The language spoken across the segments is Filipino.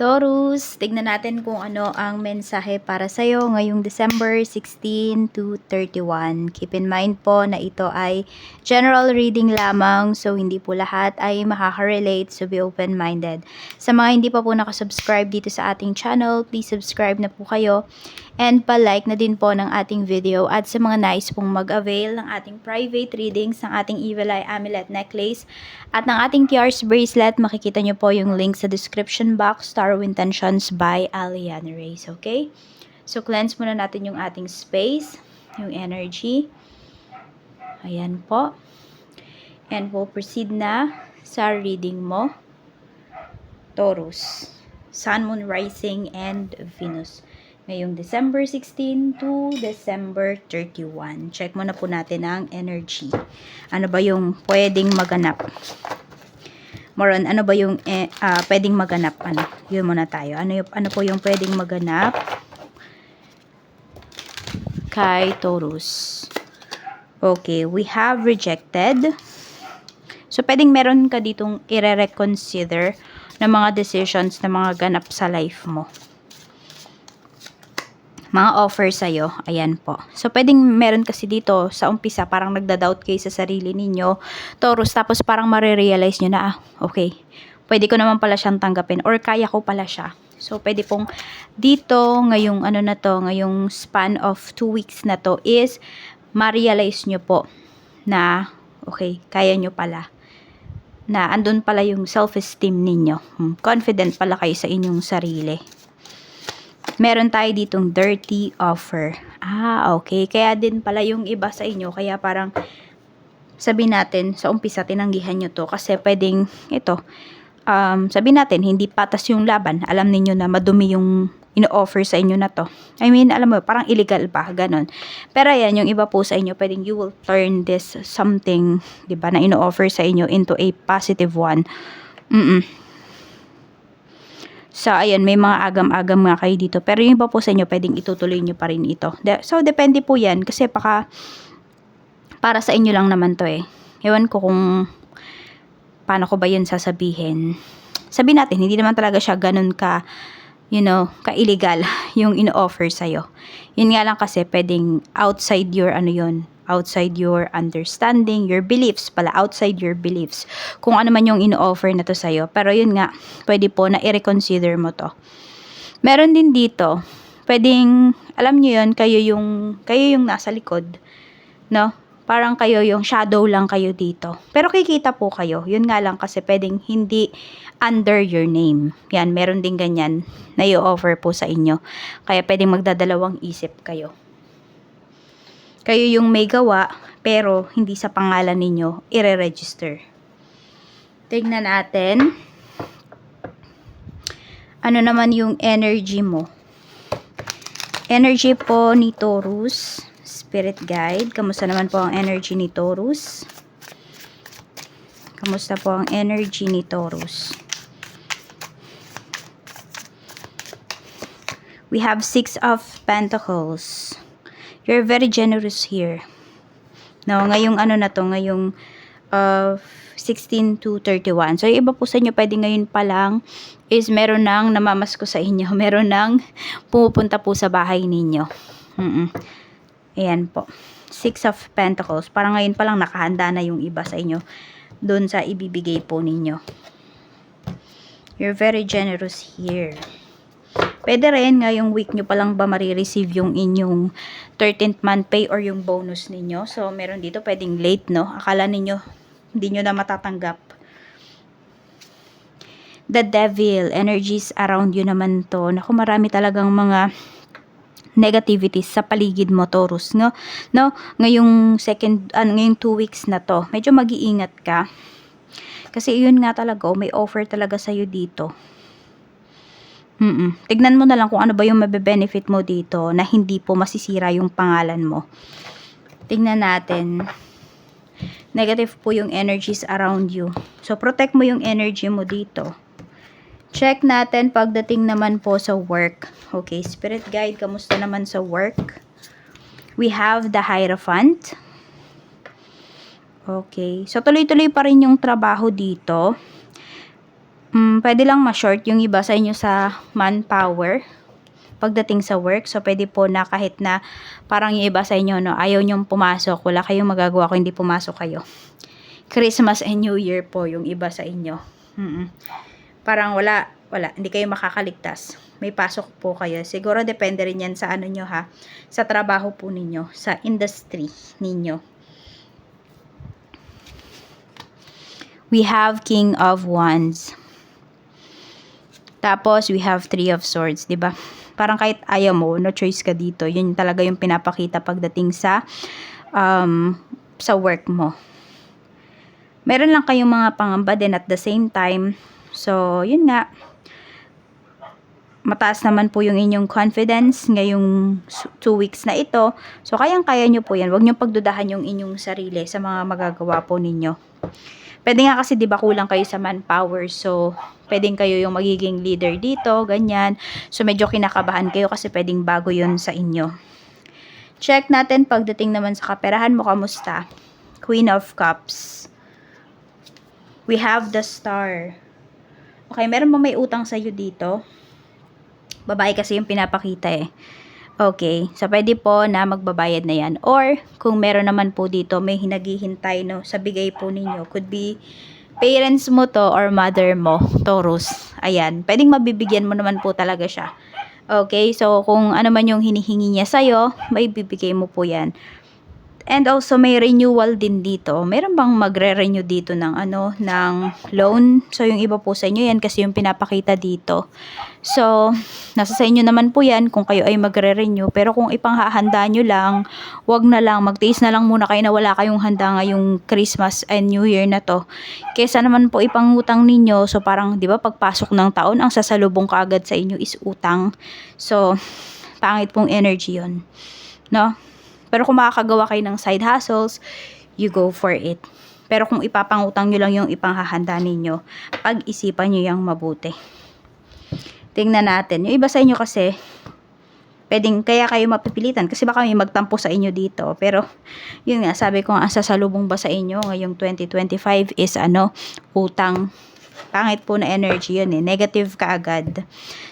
Taurus, tignan natin kung ano ang mensahe para sa'yo ngayong December 16 to 31. Keep in mind po na ito ay general reading lamang so hindi po lahat ay makaka-relate so be open-minded. Sa mga hindi pa po nakasubscribe dito sa ating channel, please subscribe na po kayo and pa-like na din po ng ating video at sa mga nice pong mag-avail ng ating private readings ng ating Evil Eye Amulet Necklace at ng ating Tiars Bracelet, makikita nyo po yung link sa description box, Tarot Intentions by Aliana Reyes, okay? So, cleanse muna natin yung ating space, yung energy. Ayan po. And we'll proceed na sa reading mo. Taurus. Sun, Moon, Rising, and Venus ngayong December 16 to December 31. Check muna po natin ang energy. Ano ba yung pwedeng maganap? Moron, ano ba yung eh, ah, pwedeng maganap? Ano? Yun muna tayo. Ano, yung, ano po yung pwedeng maganap kay Taurus? Okay, we have rejected. So, pwedeng meron ka ditong ire-reconsider ng mga decisions na mga ganap sa life mo mga offer sa'yo. Ayan po. So, pwedeng meron kasi dito sa umpisa, parang nagda-doubt kayo sa sarili ninyo. Taurus, tapos parang marirealize nyo na, ah, okay, pwede ko naman pala siyang tanggapin or kaya ko pala siya. So, pwede pong dito, ngayong ano na to, ngayong span of two weeks na to is ma-realize nyo po na, okay, kaya nyo pala na andun pala yung self-esteem ninyo. Hmm, Confident pala kayo sa inyong sarili meron tayo ditong dirty offer. Ah, okay. Kaya din pala yung iba sa inyo, kaya parang sabi natin, sa umpisa tinanggihan nyo to kasi pwedeng ito, um, sabi natin, hindi patas yung laban. Alam niyo na madumi yung ino-offer sa inyo na to. I mean, alam mo, parang illegal pa, ganon. Pero ayan, yung iba po sa inyo, pwedeng you will turn this something, di ba, na ino-offer sa inyo into a positive one. Mm-mm. So, ayan, may mga agam-agam nga kayo dito. Pero yung iba po sa inyo, pwedeng itutuloy nyo pa rin ito. De- so, depende po yan. Kasi baka, para sa inyo lang naman to eh. Ewan ko kung, paano ko ba yun sasabihin. Sabi natin, hindi naman talaga siya ganun ka, you know, ka-illegal yung ino-offer sa'yo. Yun nga lang kasi, pwedeng outside your, ano yun, outside your understanding, your beliefs pala, outside your beliefs. Kung ano man yung ino-offer na to sa'yo. Pero yun nga, pwede po na i-reconsider mo to. Meron din dito, pwedeng, alam nyo yun, kayo yung, kayo yung nasa likod. No? Parang kayo yung shadow lang kayo dito. Pero kikita po kayo. Yun nga lang kasi pwedeng hindi under your name. Yan, meron din ganyan na i-offer po sa inyo. Kaya pwedeng magdadalawang isip kayo kayo yung may gawa, pero hindi sa pangalan ninyo, ire-register. Tignan natin. Ano naman yung energy mo? Energy po ni Taurus, Spirit Guide. Kamusta naman po ang energy ni Taurus? Kamusta po ang energy ni Taurus? We have Six of Pentacles. You're very generous here. No, ngayong ano na to, ngayong uh, 16 to 31. So, yung iba po sa inyo, pwede ngayon pa lang is meron nang namamasko sa inyo. Meron nang pumupunta po sa bahay ninyo. Mm-mm. Ayan po. Six of Pentacles. Parang ngayon pa lang nakahanda na yung iba sa inyo doon sa ibibigay po ninyo. You're very generous here. Pwede rin ngayong week nyo palang ba marireceive yung inyong 13th month pay or yung bonus ninyo. So, meron dito pwedeng late, no? Akala ninyo, hindi nyo na matatanggap. The devil, energies around you naman to. Naku, marami talagang mga negativities sa paligid mo, Taurus, no? No, ngayong second, uh, ngayong two weeks na to, medyo mag-iingat ka. Kasi yun nga talaga, oh, may offer talaga sa'yo dito Mm-mm. Tignan mo na lang kung ano ba yung mabe-benefit mo dito na hindi po masisira yung pangalan mo. Tignan natin. Negative po yung energies around you. So, protect mo yung energy mo dito. Check natin pagdating naman po sa work. Okay, Spirit Guide, kamusta naman sa work? We have the Hierophant. Okay. So, tuloy-tuloy pa rin yung trabaho dito mm, pwede lang ma-short yung iba sa inyo sa manpower pagdating sa work. So, pwede po na kahit na parang yung iba sa inyo, no, ayaw nyong pumasok, wala kayong magagawa kung hindi pumasok kayo. Christmas and New Year po yung iba sa inyo. Mm-mm. Parang wala, wala, hindi kayo makakaligtas. May pasok po kayo. Siguro depende rin yan sa ano nyo ha, sa trabaho po ninyo, sa industry ninyo. We have King of Wands. Tapos, we have Three of Swords, di ba? Parang kahit ayaw mo, no choice ka dito. Yun talaga yung pinapakita pagdating sa um, sa work mo. Meron lang kayong mga pangamba din at the same time. So, yun nga. Mataas naman po yung inyong confidence ngayong two weeks na ito. So, kayang-kaya nyo po yan. Huwag nyo pagdudahan yung inyong sarili sa mga magagawa po ninyo. Pwede nga kasi 'di ba kulang kayo sa manpower. So, pwedeng kayo yung magiging leader dito, ganyan. So, medyo kinakabahan kayo kasi pwedeng bago 'yun sa inyo. Check natin pagdating naman sa kaperahan mo kamusta. Queen of Cups. We have the Star. Okay, meron ba may utang sa iyo dito? Babae kasi yung pinapakita eh. Okay, so pwede po na magbabayad na yan. Or, kung meron naman po dito, may hinaghihintay no, sa bigay po ninyo. Could be parents mo to or mother mo, Taurus. Ayan, pwedeng mabibigyan mo naman po talaga siya. Okay, so kung ano man yung hinihingi niya sa'yo, may bibigay mo po yan. And also may renewal din dito. Meron bang magre-renew dito ng ano, ng loan? So yung iba po sa inyo yan kasi yung pinapakita dito. So, nasa sa inyo naman po yan kung kayo ay magre-renew. Pero kung ipanghahanda nyo lang, wag na lang, magtiis na lang muna kayo na wala kayong handa ngayong Christmas and New Year na to. Kesa naman po ipangutang ninyo, so parang, di ba, pagpasok ng taon, ang sasalubong kaagad sa inyo is utang. So, pangit pong energy yon No? Pero kung makakagawa kayo ng side hustles, you go for it. Pero kung ipapangutang nyo lang yung ipanghahanda ninyo, pag-isipan nyo yung mabuti. Tingnan natin. Yung iba sa inyo kasi, pwedeng kaya kayo mapipilitan kasi baka may magtampo sa inyo dito. Pero, yun nga, sabi ko ang sasalubong ba sa inyo ngayong 2025 is ano, utang. Pangit po na energy yun eh. Negative ka agad.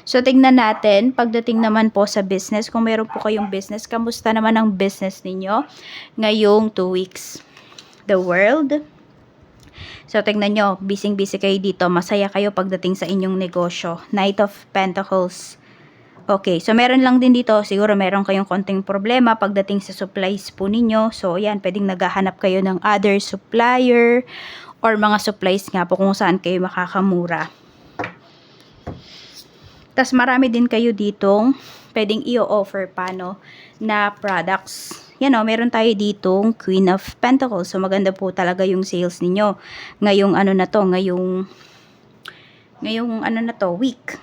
So, tingnan natin. Pagdating naman po sa business, kung meron po kayong business, kamusta naman ang business ninyo ngayong 2 weeks? The world, So, tingnan nyo, busy-busy kayo dito. Masaya kayo pagdating sa inyong negosyo. Knight of Pentacles. Okay, so meron lang din dito. Siguro meron kayong konting problema pagdating sa supplies po ninyo. So, yan, pwedeng naghahanap kayo ng other supplier or mga supplies nga po kung saan kayo makakamura. Tapos marami din kayo ditong pwedeng i-offer pa no, na products. Yan o, meron tayo ditong Queen of Pentacles. So maganda po talaga yung sales ninyo. Ngayong ano na to, ngayong ngayong ano na to, week.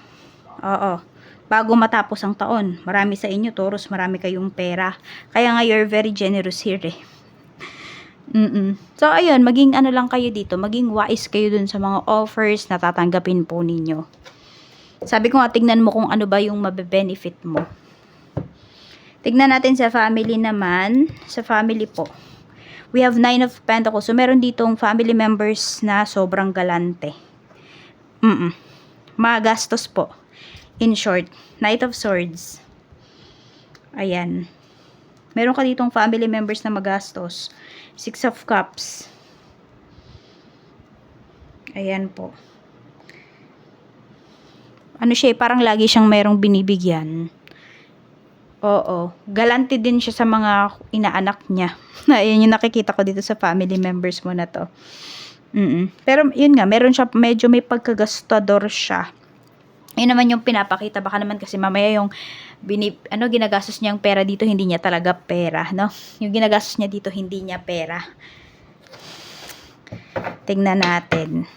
Oo. Bago matapos ang taon. Marami sa inyo, Taurus, marami kayong pera. Kaya nga you're very generous here eh. Mm-mm. So, ayun, maging ano lang kayo dito, maging wise kayo dun sa mga offers na tatanggapin po ninyo. Sabi ko nga, tignan mo kung ano ba yung mabe-benefit mo. Tignan natin sa family naman. Sa family po. We have nine of pentacles. So, meron ditong family members na sobrang galante. Mm-mm. Magastos po. In short, Knight of Swords. Ayan. Meron ka ditong family members na magastos. Six of Cups. Ayan po. Ano siya, eh, parang lagi siyang merong binibigyan. Oo. Galante din siya sa mga inaanak niya. Ayan yung nakikita ko dito sa family members mo na to. Mm Pero yun nga, meron siya, medyo may pagkagastador siya. Yun naman yung pinapakita. Baka naman kasi mamaya yung binib, ano, ginagastos niyang pera dito, hindi niya talaga pera, no? Yung ginagastos niya dito, hindi niya pera. Tingnan natin.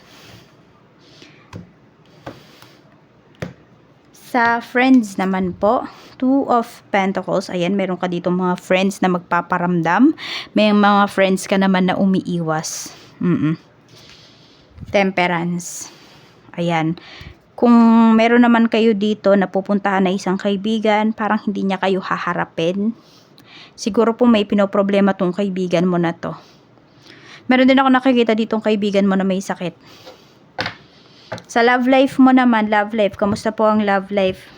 Sa friends naman po, Two of Pentacles, ayan, meron ka dito mga friends na magpaparamdam. May mga friends ka naman na umiiwas. Mm Temperance. Ayan. Kung meron naman kayo dito na pupuntahan na isang kaibigan, parang hindi niya kayo haharapin. Siguro po may pinoproblema tong kaibigan mo na to. Meron din ako nakikita ditong kaibigan mo na may sakit. Sa love life mo naman, love life, kamusta po ang love life?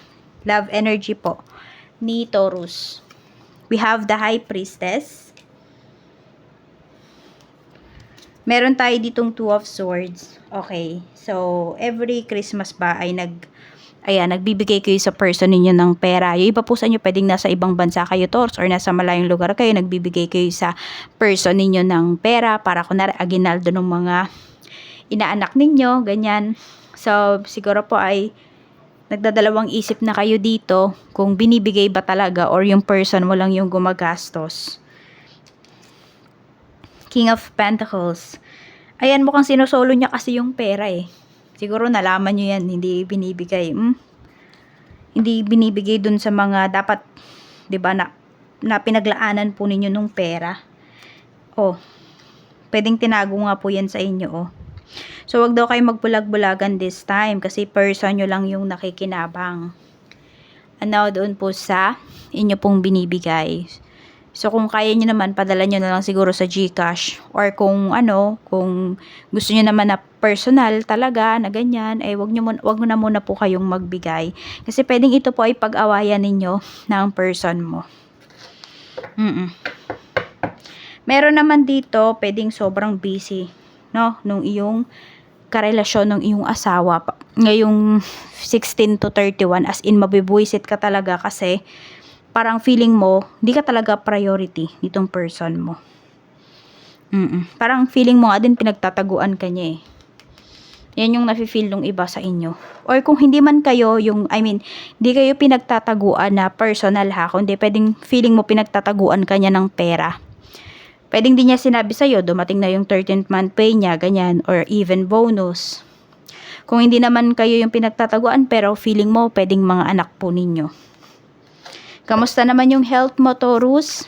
Love energy po ni Taurus. We have the High Priestess. Meron tayo ditong Two of Swords. Okay. So, every Christmas ba ay nag ayan, nagbibigay kayo sa person ninyo ng pera. Yung iba po sa inyo, pwedeng nasa ibang bansa kayo, Taurus, or nasa malayong lugar kayo, nagbibigay kayo sa person ninyo ng pera para kunwari aginaldo ng mga inaanak ninyo, ganyan. So, siguro po ay nagdadalawang isip na kayo dito kung binibigay ba talaga or yung person mo lang yung gumagastos. King of Pentacles. Ayan, mukhang sinusolo niya kasi yung pera eh. Siguro nalaman nyo yan, hindi binibigay. Hmm? Hindi binibigay dun sa mga dapat, di ba, na, na pinaglaanan po ninyo nung pera. Oh, pwedeng tinago nga po yan sa inyo, oh. So, wag daw kayo magbulag-bulagan this time kasi person nyo lang yung nakikinabang. Ano, doon po sa inyo pong binibigay. So, kung kaya nyo naman, padala nyo na lang siguro sa GCash. Or kung ano, kung gusto nyo naman na personal talaga, na ganyan, eh, wag, nyo, wag na muna po kayong magbigay. Kasi pwedeng ito po ay pag-awayan ninyo ng person mo. Mm Meron naman dito, pwedeng sobrang busy, no? Nung iyong karelasyon ng iyong asawa ngayong 16 to 31 as in mabibuisit ka talaga kasi parang feeling mo hindi ka talaga priority nitong person mo. Mm Parang feeling mo nga din pinagtataguan ka niya eh. Yan yung nafe-feel ng iba sa inyo. Or kung hindi man kayo yung, I mean, hindi kayo pinagtataguan na personal ha, kundi pwedeng feeling mo pinagtataguan ka niya ng pera. Pwedeng din niya sinabi sa'yo, dumating na yung 13th month pay niya, ganyan, or even bonus. Kung hindi naman kayo yung pinagtataguan, pero feeling mo, pwedeng mga anak po ninyo. Kamusta naman yung health mo, Taurus?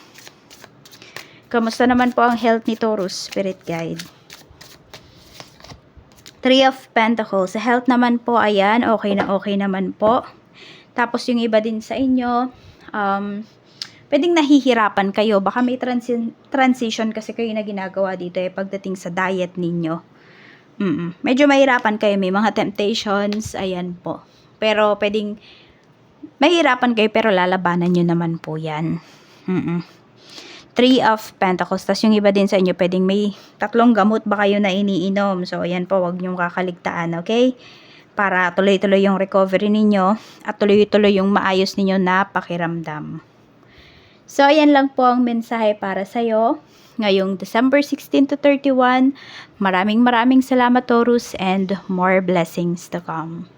Kamusta naman po ang health ni Taurus, Spirit Guide? Three of Pentacles. Sa health naman po, ayan, okay na okay naman po. Tapos yung iba din sa inyo, um, pwedeng nahihirapan kayo. Baka may transi- transition kasi kayo na ginagawa dito eh, pagdating sa diet ninyo. Mm Medyo mahirapan kayo, may mga temptations, ayan po. Pero pwedeng mahirapan kayo pero lalabanan nyo naman po yan. Mm Three of Pentacles. Tapos yung iba din sa inyo, pwedeng may tatlong gamot ba kayo na iniinom. So, ayan po, wag nyong kakaligtaan, okay? Para tuloy-tuloy yung recovery ninyo at tuloy-tuloy yung maayos ninyo na pakiramdam. So, ayan lang po ang mensahe para sa'yo. Ngayong December 16 to 31, maraming maraming salamat Taurus and more blessings to come.